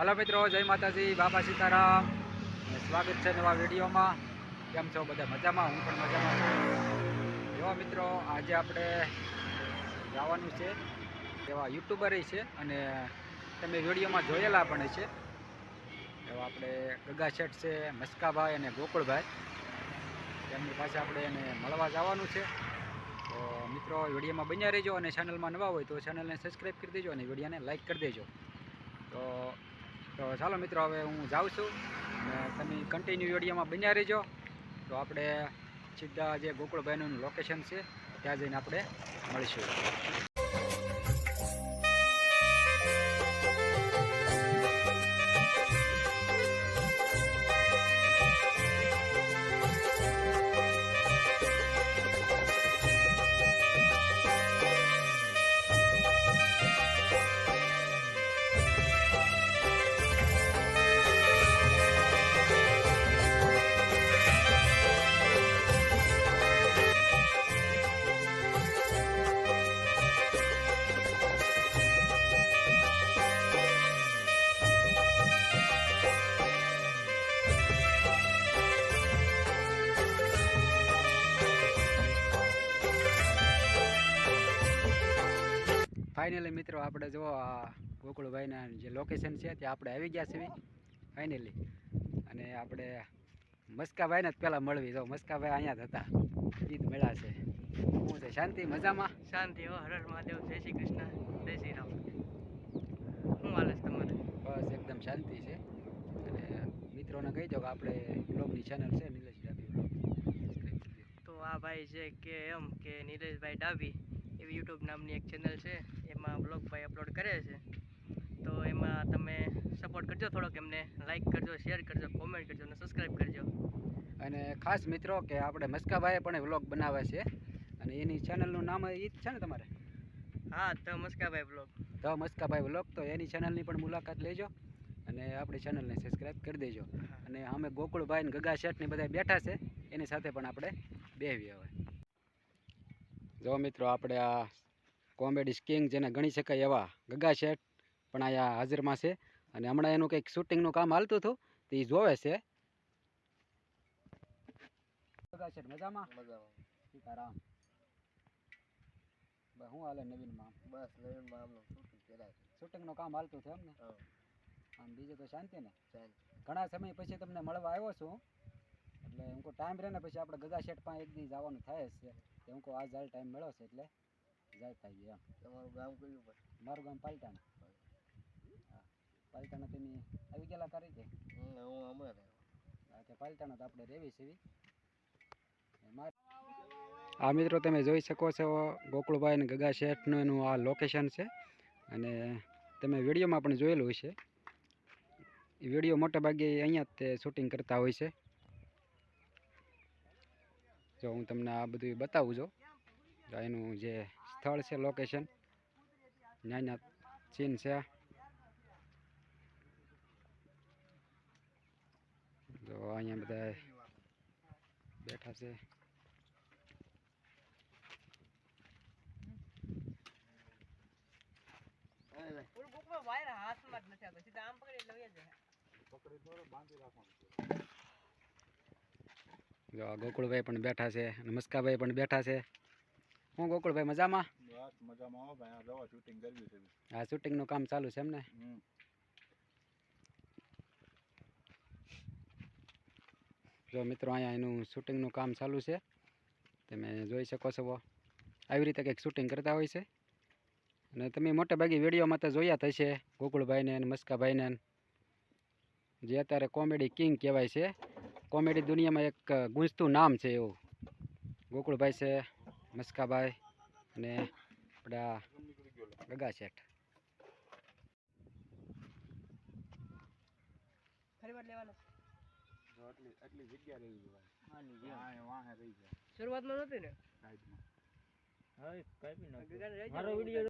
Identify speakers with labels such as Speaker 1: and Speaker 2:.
Speaker 1: Hello મિત્રો, જય માતાજી, બાબા સીતારામ. સ્વાગત છે નવા વિડીયોમાં. કેમ છો બધા મજામાં? હું પણ મજામાં છું. જો મિત્રો, આજે આપણે જવાનું છે. એવા યુટ્યુબર છે અને તમે વિડીયોમાં જોયેલા પણ છે. એવા આપણે ગગા શેઠ છે, મસ્કાભાઈ અને ગોકુળભાઈ. તેમની પાસે આપણે એને મળવા જવાનું છે. તો મિત્રો, વિડીયોમાં બન્યા રહેજો અને ચેનલમાં નવા હોય તો ચેનલને સબસ્ક્રાઈબ કરી દેજો અને વિડીયોને લાઈક કરી દેજો. તો તો ચાલો મિત્રો, હવે હું જાઉં છું અને તમે કન્ટિન્યુ વિડીયોમાં બન્યા રહેજો. તો આપણે સીધા જે ગોકુળભાઈનું લોકેશન છે, ત્યાં જઈને આપણે મળીશું. ફાઇનલી મિત્રો આપણે જો આ ગોકુળભાઈના જે લોકેશન છે ત્યાં આપણે આવી ગયા છીએ. ફાઇનલી અને આપણે મસ્કાભાઈને જ પહેલાં મળવી. જો મસ્કાભાઈ અહીંયા જ હતા. ગીત મેળા છે. શું છે શાંતિ? મજામાં?
Speaker 2: શાંતિ. હો હર મહાદેવ. જય શ્રી કૃષ્ણ. જય શ્રી રામ. શું હાલે છે તમારે?
Speaker 1: બસ એકદમ શાંતિ છે. અને મિત્રોને કહી દો કે આપણે બ્લોગની ચેનલ છે નિલેશ ડાબી.
Speaker 2: તો આ ભાઈ છે કે એમ કે નિલેશભાઈ ડાબી યુટ્યુબ નામની એક ચેનલ છે એમાં બ્લોગ ભાઈ અપલોડ કરે છે. તો એમાં તમે સપોર્ટ કરજો થોડોક એમને લાઈક કરજો શેર કરજો કોમેન્ટ કરજો અને સબસ્ક્રાઈબ કરજો.
Speaker 1: અને ખાસ મિત્રો કે આપણે મસ્કાભાઈએ પણ વ્લોગ બનાવે છે અને એની ચેનલનું નામ એ જ છે ને તમારે?
Speaker 2: હા તો મસ્કાભાઈ બ્લોગ
Speaker 1: તો મસ્કાભાઈ વ્લોગ તો એની ચેનલની પણ મુલાકાત લેજો અને આપણી ચેનલને સબસ્ક્રાઈબ કરી દેજો. અને અમે ગોકુળભાઈ ને ગગા શેઠ ને બધા બેઠા છે એની સાથે પણ આપણે બેહીએ હવે. જો મિત્રો આપણે આ કોમેડી કિંગ જેને ગણી શકાય એવા ગગા શેઠ પણ અહીંયા હાજરમાં છે. અને હમણાં એનું કંઈક શૂટિંગનું કામ હાલતું હતું તો એ જોવે છે. ગગા શેઠ મજામાં?
Speaker 2: મજામાં.
Speaker 1: સીતારામ. બસ શું હાલે નવીનમાં?
Speaker 2: બસ નવીનમાં આમનું શૂટિંગ કરાય
Speaker 1: શૂટિંગનું કામ હાલતું છે એમ ને આમ બીજું તો શાંતિ ને? ઘણા સમય પછી તમને મળવા આવ્યો છું. એટલે એમ કહું ટાઈમ રહે ને પછી આપણે ગગા શેઠ પાસે એક દી જવાનું થાય છે. એમ કહું આજ હાલ ટાઈમ મળ્યો છે એટલે જાય થાય એમ.
Speaker 2: તમારું ગામ કયું પડે
Speaker 1: મારું ગામ પાલટાણા. હા પાલટાણા તેની આવી ગયેલા કરી કે
Speaker 2: હું હમણાં
Speaker 1: હા કે પાલટાણા તો આપણે રેવી છે આ મિત્રો તમે જોઈ શકો છો ગોકુળભાઈ અને ગગા શેઠનું એનું આ લોકેશન છે. અને તમે વિડીયોમાં પણ જોયેલું હશે. એ વીડિયો મોટે ભાગે અહીંયા જ તે શૂટિંગ કરતા હોય છે. જો હું તમને આ બધું બતાવું છું. એનું જે સ્થળ છે લોકેશન નાના ચીન છે. જો અહીંયા બધા બેઠા છે.
Speaker 2: પકડી વહી જાય.
Speaker 1: જો ગોકુળભાઈ પણ બેઠા છે અને મસ્કાભાઈ પણ બેઠા છે. હું ગોકુળભાઈ મજામાં?
Speaker 3: બસ મજામાં હો ભાઈ. આ શૂટિંગ કર્યું છે
Speaker 1: આ શૂટિંગનું કામ ચાલુ છે એમને? જો મિત્રો અહીંયા એનું શૂટિંગનું કામ ચાલુ છે. તમે જોઈ શકો છો આવી રીતે કંઈક શૂટિંગ કરતા હોય છે. અને તમે મોટે ભાગે વિડીયોમાં તો જોયા થશે ગોકુળભાઈને અને મસ્કાભાઈને જે અત્યારે કોમેડી કિંગ કહેવાય છે. કોમેડી દુનિયામાં એક ગુંજતું નામ છે એવું. ગોકુળભાઈ છે મસ્કાભાઈ અને આપણા ગગા શેઠ.
Speaker 2: શરૂઆતમાં નહોતી ને?
Speaker 3: સાઈડમાં.
Speaker 2: મારો વીડિયો